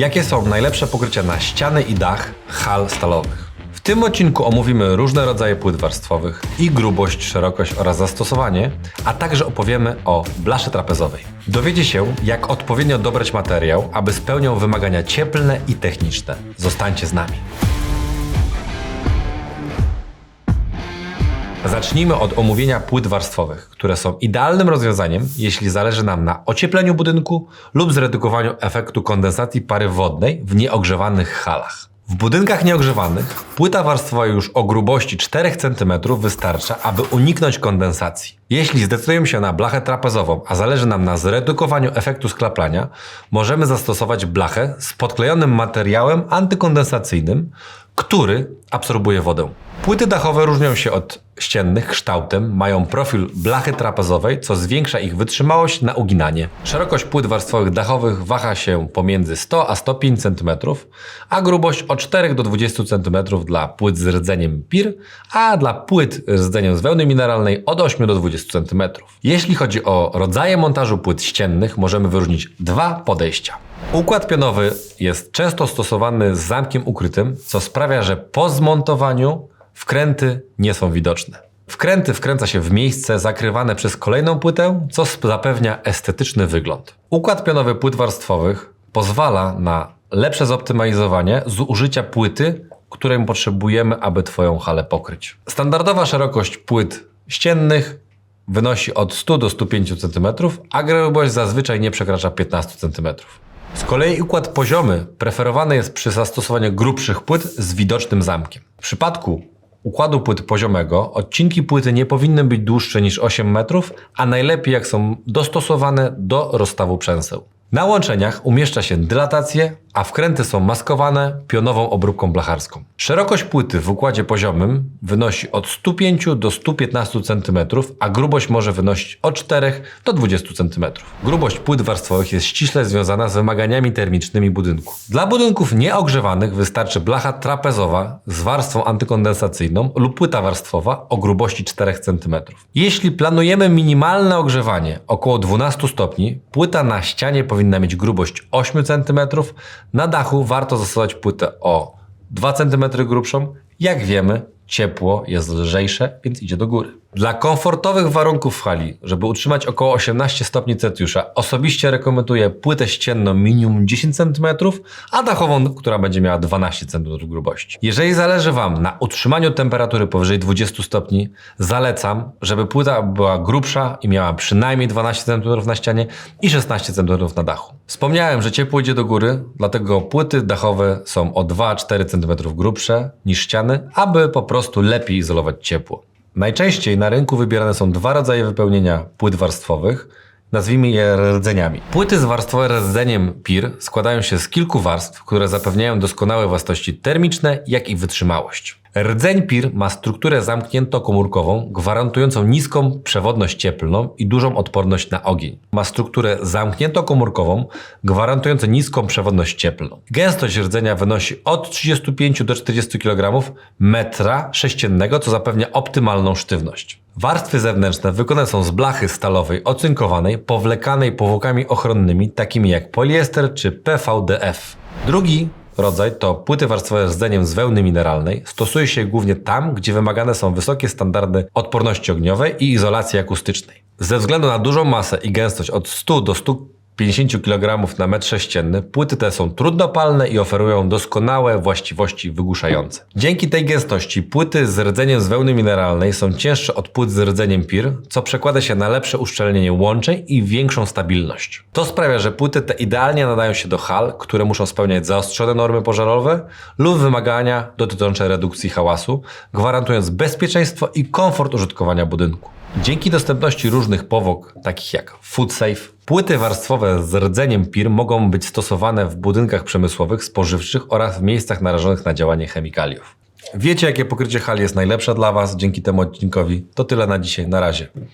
Jakie są najlepsze pokrycia na ściany i dach hal stalowych? W tym odcinku omówimy różne rodzaje płyt warstwowych, ich grubość, szerokość oraz zastosowanie, a także opowiemy o blasze trapezowej. Dowiecie się, jak odpowiednio dobrać materiał, aby spełniał wymagania cieplne i techniczne. Zostańcie z nami. Zacznijmy od omówienia płyt warstwowych, które są idealnym rozwiązaniem, jeśli zależy nam na ociepleniu budynku lub zredukowaniu efektu kondensacji pary wodnej w nieogrzewanych halach. W budynkach nieogrzewanych płyta warstwowa już o grubości 4 cm wystarcza, aby uniknąć kondensacji. Jeśli zdecydujemy się na blachę trapezową, a zależy nam na zredukowaniu efektu sklaplania, możemy zastosować blachę z podklejonym materiałem antykondensacyjnym, który absorbuje wodę. Płyty dachowe różnią się od ściennych kształtem, mają profil blachy trapezowej, co zwiększa ich wytrzymałość na uginanie. Szerokość płyt warstwowych dachowych waha się pomiędzy 100 a 105 cm, a grubość od 4 do 20 cm dla płyt z rdzeniem PIR, a dla płyt z rdzeniem z wełny mineralnej od 8 do 20 cm. Jeśli chodzi o rodzaje montażu płyt ściennych, możemy wyróżnić dwa podejścia. Układ pionowy jest często stosowany z zamkiem ukrytym, co sprawia, że po zmontowaniu wkręty nie są widoczne. Wkręty wkręca się w miejsce zakrywane przez kolejną płytę, co zapewnia estetyczny wygląd. Układ pionowy płyt warstwowych pozwala na lepsze zoptymalizowanie zużycia płyty, której potrzebujemy, aby Twoją halę pokryć. Standardowa szerokość płyt ściennych wynosi od 100 do 105 cm, a grubość zazwyczaj nie przekracza 15 cm. Z kolei układ poziomy preferowany jest przy zastosowaniu grubszych płyt z widocznym zamkiem. W przypadku układu płyt poziomego odcinki płyty nie powinny być dłuższe niż 8 metrów, a najlepiej jak są dostosowane do rozstawu przęseł. Na łączeniach umieszcza się dylatację, a wkręty są maskowane pionową obróbką blacharską. Szerokość płyty w układzie poziomym wynosi od 105 do 115 cm, a grubość może wynosić od 4 do 20 cm. Grubość płyt warstwowych jest ściśle związana z wymaganiami termicznymi budynku. Dla budynków nieogrzewanych wystarczy blacha trapezowa z warstwą antykondensacyjną lub płyta warstwowa o grubości 4 cm. Jeśli planujemy minimalne ogrzewanie około 12 stopni, płyta na ścianie powinna mieć grubość 8 cm, na dachu warto zastosować płytę o 2 cm grubszą. Jak wiemy, ciepło jest lżejsze, więc idzie do góry. Dla komfortowych warunków w hali, żeby utrzymać około 18 stopni Celsjusza, osobiście rekomenduję płytę ścienną minimum 10 cm, a dachową, która będzie miała 12 cm grubości. Jeżeli zależy Wam na utrzymaniu temperatury powyżej 20 stopni, zalecam, żeby płyta była grubsza i miała przynajmniej 12 cm na ścianie i 16 cm na dachu. Wspomniałem, że ciepło idzie do góry, dlatego płyty dachowe są o 2-4 cm grubsze niż ściany, aby po prostu lepiej izolować ciepło. Najczęściej na rynku wybierane są dwa rodzaje wypełnienia płyt warstwowych. Nazwijmy je rdzeniami. Płyty z warstwowym rdzeniem PIR składają się z kilku warstw, które zapewniają doskonałe własności termiczne, jak i wytrzymałość. Rdzeń PIR ma strukturę zamknięto-komórkową, gwarantującą niską przewodność cieplną i dużą odporność na ogień. Ma strukturę zamknięto-komórkową, gwarantującą niską przewodność cieplną. Gęstość rdzenia wynosi od 35 do 40 kg metra sześciennego, co zapewnia optymalną sztywność. Warstwy zewnętrzne wykonane są z blachy stalowej ocynkowanej, powlekanej powłokami ochronnymi, takimi jak poliester czy PVDF. Drugi rodzaj to płyty warstwowe z rdzeniem z wełny mineralnej. Stosuje się głównie tam, gdzie wymagane są wysokie standardy odporności ogniowej i izolacji akustycznej. Ze względu na dużą masę i gęstość od 100 do 150 kg na metr sześcienny, płyty te są trudnopalne i oferują doskonałe właściwości wygłuszające. Dzięki tej gęstości płyty z rdzeniem z wełny mineralnej są cięższe od płyt z rdzeniem PIR, co przekłada się na lepsze uszczelnienie łączeń i większą stabilność. To sprawia, że płyty te idealnie nadają się do hal, które muszą spełniać zaostrzone normy pożarowe lub wymagania dotyczące redukcji hałasu, gwarantując bezpieczeństwo i komfort użytkowania budynku. Dzięki dostępności różnych powłok, takich jak FoodSafe, płyty warstwowe z rdzeniem PIR mogą być stosowane w budynkach przemysłowych, spożywczych oraz w miejscach narażonych na działanie chemikaliów. Wiecie, jakie pokrycie hali jest najlepsze dla Was dzięki temu odcinkowi? To tyle na dzisiaj. Na razie.